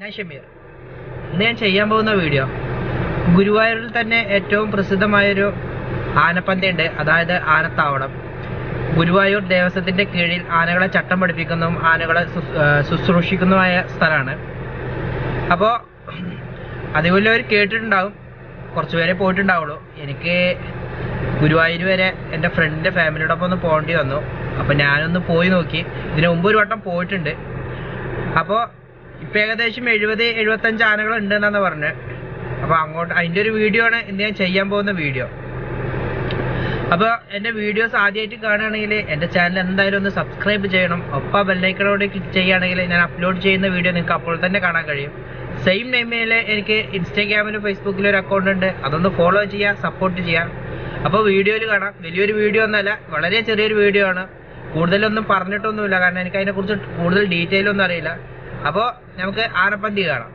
ഞാൻ ഷമീർ. ഇന്ന് ഞാൻ ചെയ്യാൻ പോകുന്ന വീഡിയോ ഗുരുവായൂരിൽ തന്നെ ഏറ്റവും പ്രസിദ്ധമായൊരു ആനപ്പന്തയുണ്ട് അതായത് ആനത്താവളം. ഗുരുവായൂർ ദേവസ്വത്തിന്റെ കീഴിൽ ആനകളെ ചട്ടം പഠിപ്പിക്കുന്നതും ആനകളെ ശുശ്രൂഷിക്കുന്നതുമായ സ്ഥലമാണ്. അപ്പോൾ അതുപോലുള്ളവർ കേട്ടിട്ടുണ്ടാവും. കുറച്ച് പേരെ പോയിട്ടുണ്ടാവുള്ളൂ. എനിക്ക് ഗുരുവായൂർ വരെ എന്റെ ഫ്രണ്ടിന്റെ ഫാമിലിയോടൊപ്പം ഒന്ന് പോകേണ്ടി വന്നു. അപ്പോൾ ഞാനൊന്ന് പോയി നോക്കി. ഇതിന് മുമ്പ് ഒരു വട്ടം പോയിട്ടുണ്ട്. അപ്പോൾ ഇപ്പം ഏകദേശം എഴുപത് എഴുപത്തഞ്ച് ആനകൾ ഉണ്ട് എന്നാണ് പറഞ്ഞത്. അപ്പോൾ അങ്ങോട്ട് അതിന്റെ ഒരു വീഡിയോ ആണ് ഇന്ന് ഞാൻ ചെയ്യാൻ പോകുന്ന വീഡിയോ അപ്പോൾ എന്റെ വീഡിയോസ് ആദ്യമായിട്ട് കാണുകയാണെങ്കിൽ എന്റെ ചാനൽ എന്തായാലും ഒന്ന് സബ്സ്ക്രൈബ് ചെയ്യണം. ഒപ്പം ബെല്ലൈക്കണോട് ക്ലിക്ക് ചെയ്യുകയാണെങ്കിൽ ഞാൻ അപ്ലോഡ് ചെയ്യുന്ന വീഡിയോ നിങ്ങൾക്ക് അപ്പോൾ തന്നെ കാണാൻ കഴിയും. സെയിം നെയിമിൽ എനിക്ക് ഇൻസ്റ്റാഗ്രാമിലും ഫേസ്ബുക്കിലും ഒരു അക്കൗണ്ട് ഉണ്ട്. അതൊന്ന് ഫോളോ ചെയ്യുക സപ്പോർട്ട് ചെയ്യുക അപ്പോൾ വീഡിയോയിൽ കാണാം. വലിയൊരു വീഡിയോ ഒന്നല്ല വളരെ ചെറിയൊരു വീഡിയോ ആണ്. കൂടുതലൊന്നും പറഞ്ഞിട്ടൊന്നുമില്ല. കാരണം എനിക്ക് അതിനെക്കുറിച്ച് കൂടുതൽ ഡീറ്റെയിൽ ഒന്നും അറിയില്ല. അപ്പോൾ നമുക്ക് ആനപ്പന്തി കാണാം.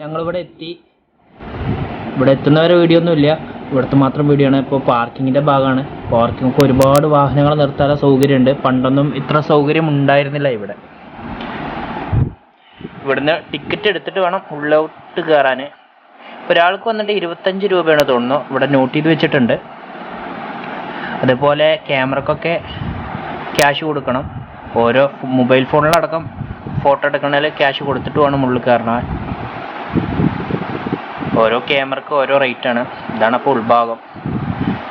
ഞങ്ങളിവിടെ എത്തി. ഇവിടെ എത്തുന്നവരെ വീഡിയോ ഒന്നും ഒന്നുമില്ല ഇവിടുത്തെ മാത്രം വീഡിയോ ആണ്. ഇപ്പോൾ പാർക്കിങ്ങിന്റെ ഭാഗമാണ്. പാർക്കിംഗ് ഒരുപാട് വാഹനങ്ങൾ നിർത്താനുള്ള സൗകര്യമുണ്ട്. പണ്ടൊന്നും ഇത്ര സൗകര്യം ഉണ്ടായിരുന്നില്ല ഇവിടെ. ഇവിടുന്ന് ടിക്കറ്റ് എടുത്തിട്ട് വേണം ഉള്ളോട്ട് കയറാൻ ഒരാൾക്ക് വന്നിട്ട് ഇരുപത്തഞ്ച് രൂപയാണ് തോന്നുന്നു. ഇവിടെ നോട്ട് ചെയ്ത് വെച്ചിട്ടുണ്ട്. അതേപോലെ ക്യാമറക്കൊക്കെ ക്യാഷ് കൊടുക്കണം. ഓരോ മൊബൈൽ ഫോണിലടക്കം ഫോട്ടോ എടുക്കണതിൽ ക്യാഷ് കൊടുത്തിട്ട് വേണം ഉള്ളിൽ കയറണം ഓരോ ക്യാമറക്ക് ഓരോ റേറ്റ് ആണ്. ഇതാണ് അപ്പോൾ ഉൾഭാഗം.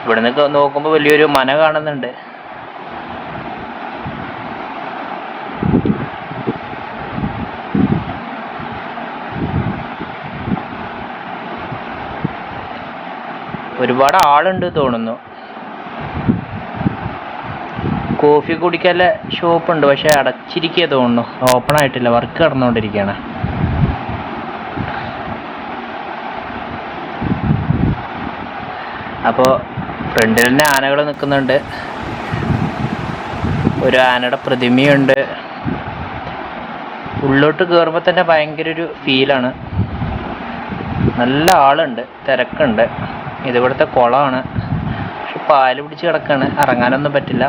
ഇവിടെ നിന്ന് നോക്കുമ്പോൾ വലിയൊരു മന കാണുന്നുണ്ട്. ഒരുപാട് ആളുണ്ട് തോന്നുന്നു. കോഫി കുടിക്കല ഷോപ്പ് ഉണ്ട് പക്ഷെ അടച്ചിരിക്കുക തോന്നുന്നു. ഓപ്പൺ ആയിട്ടില്ല. വർക്ക് നടന്നുകൊണ്ടിരിക്കുകയാണ്. അപ്പോൾ ഫ്രണ്ടിൽ തന്നെ ആനകൾ നിൽക്കുന്നുണ്ട്. ഒരു ആനയുടെ പ്രതിമയുണ്ട്. ഉള്ളോട്ട് കയറുമ്പോൾ തന്നെ ഭയങ്കര ഒരു ഫീലാണ് നല്ല ആളുണ്ട്. തിരക്കുണ്ട്. ഇതിവിടുത്തെ കുളമാണ്. പക്ഷെ പാൽ പിടിച്ച് കിടക്കാണ്. ഇറങ്ങാനൊന്നും പറ്റില്ല.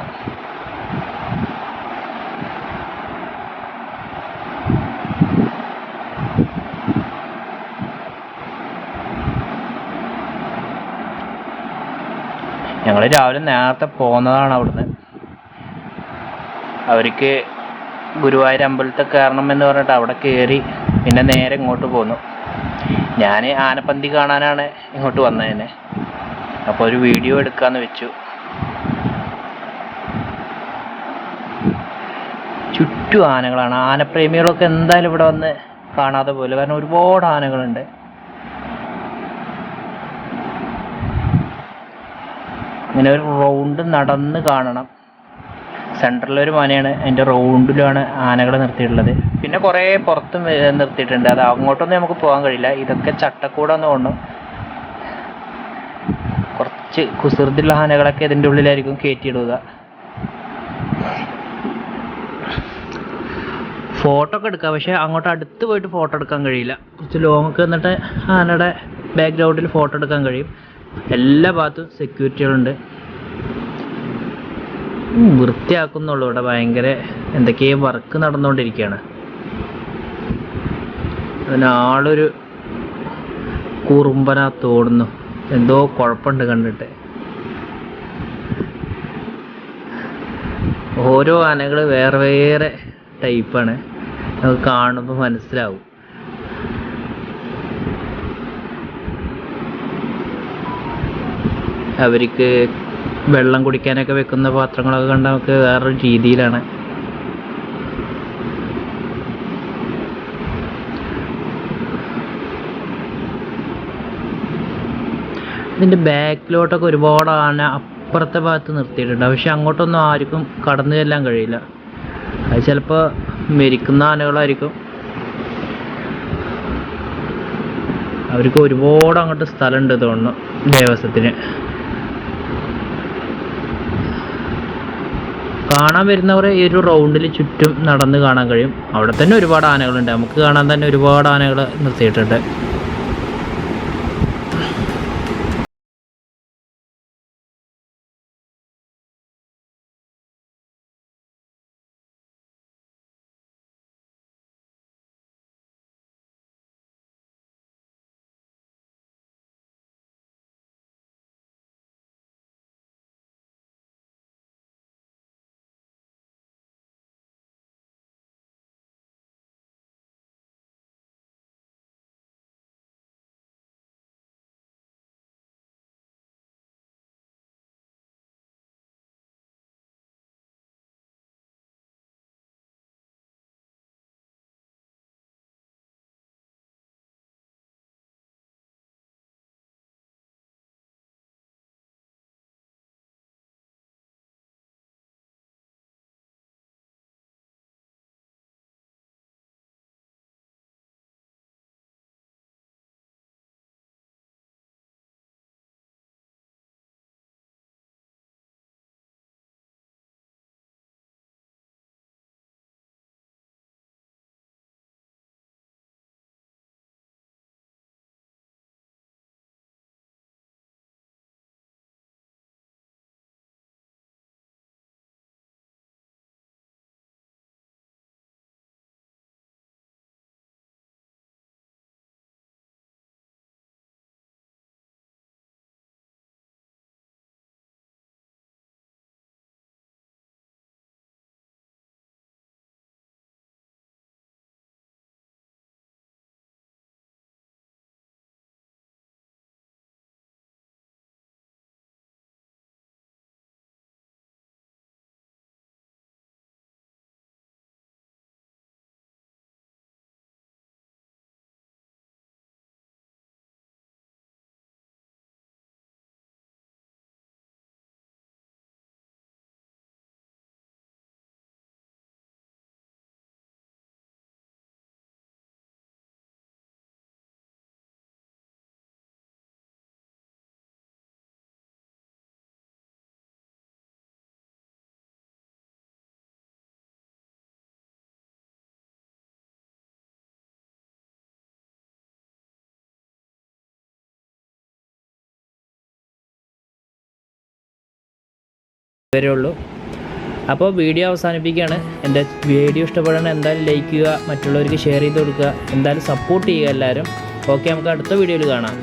ഞങ്ങൾ രാവിലെ നേരത്തെ പോന്നതാണ് അവിടുന്ന്. അവർക്ക് ഗുരുവായൂർ അമ്പലത്തിൽ കയറണം എന്ന് പറഞ്ഞിട്ട് അവിടെ കയറി പിന്നെ നേരെ ഇങ്ങോട്ട് പോന്നു. ഞാൻ ആനപ്പന്തി കാണാനാണ് ഇങ്ങോട്ട് വന്നതിനെ അപ്പോൾ ഒരു വീഡിയോ എടുക്കാന്ന് വെച്ചു. ചുറ്റും ആനകളാണ്. ആനപ്രേമികളൊക്കെ എന്തായാലും ഇവിടെ വന്ന് കാണാതെ പോലെ കാരണം ഒരുപാട് ആനകളുണ്ട്. ഇങ്ങനെ ഒരു റൗണ്ട് നടന്ന് കാണണം. സെൻട്രലിൽ ഒരു മനയാണ് അതിന്റെ റൗണ്ടിലാണ് ആനകളെ നിർത്തിയിട്ടുള്ളത്. പിന്നെ കുറേ പുറത്തും നിർത്തിയിട്ടുണ്ട്. അത് അങ്ങോട്ടൊന്നും നമുക്ക് പോകാൻ കഴിയില്ല. ഇതൊക്കെ ചട്ടക്കൂടെന്ന് തോന്നുന്നു. കുറച്ച് കുസൃതിയുള്ള ആനകളൊക്കെ ഇതിന്റെ ഉള്ളിലായിരിക്കും കയറ്റിയിടുക. ഫോട്ടോ ഒക്കെ എടുക്കാം. പക്ഷെ അങ്ങോട്ട് അടുത്ത് പോയിട്ട് ഫോട്ടോ എടുക്കാൻ കഴിയില്ല. കുറച്ച് ലോങ്ങൊക്കെ ഒക്കെ എന്നിട്ട് ആനയുടെ ബാക്ക്ഗ്രൗണ്ടിൽ ഫോട്ടോ എടുക്കാൻ കഴിയും. എല്ലാ ഭാഗത്തും സെക്യൂരിറ്റികളുണ്ട് വൃത്തിയാക്കുന്നുള്ളൂ. ഇവിടെ ഭയങ്കര എന്തൊക്കെയോ വർക്ക് നടന്നുകൊണ്ടിരിക്കുകയാണ്. അതിനാളൊരു കുറുമ്പന തോടുന്നു എന്തോ കുഴപ്പമുണ്ട് കണ്ടിട്ട്. ഓരോ ആനകൾ വേറെ വേറെ ടൈപ്പാണ് നമുക്ക് കാണുമ്പോൾ മനസ്സിലാവും. അവർക്ക് വെള്ളം കുടിക്കാനൊക്കെ വെക്കുന്ന പാത്രങ്ങളൊക്കെ കണ്ടാൽ നമുക്ക് വേറൊരു രീതിയിലാണ്. ഇതിന്റെ ബാക്കിലോട്ടൊക്കെ ഒരുപാട് ആന അപ്പുറത്തെ ഭാഗത്ത് നിർത്തിയിട്ടുണ്ട്. പക്ഷെ അങ്ങോട്ടൊന്നും ആർക്കും കടന്നു ചെല്ലാൻ കഴിയില്ല. അത് ചിലപ്പോൾ മെരിക്കുന്ന ആനകളായിരിക്കും. അവർക്ക് ഒരുപാട് അങ്ങോട്ട് സ്ഥലമുണ്ട് തോന്നുന്നു ദേവസ്വത്തിന്. കാണാൻ വരുന്നവരെ ഈ ഒരു റൗണ്ടിൽ ചുറ്റും നടന്ന് കാണാൻ കഴിയും. അവിടെ തന്നെ ഒരുപാട് ആനകളുണ്ട്. നമുക്ക് കാണാൻ തന്നെ ഒരുപാട് ആനകൾ നിർത്തിയിട്ടുണ്ട്. വരെ ഉള്ളൂ. അപ്പോൾ വീഡിയോ അവസാനിപ്പിക്കുകയാണ്. എന്റെ വീഡിയോ ഇഷ്ടപ്പെടണം എന്തായാലും ലൈക്ക് ചെയ്യുക മറ്റുള്ളവർക്ക് ഷെയർ ചെയ്ത് കൊടുക്കുക. എന്തായാലും സപ്പോർട്ട് ചെയ്യുക എല്ലാവരും. ഓക്കെ നമുക്ക് അടുത്ത വീഡിയോയിൽ കാണാം.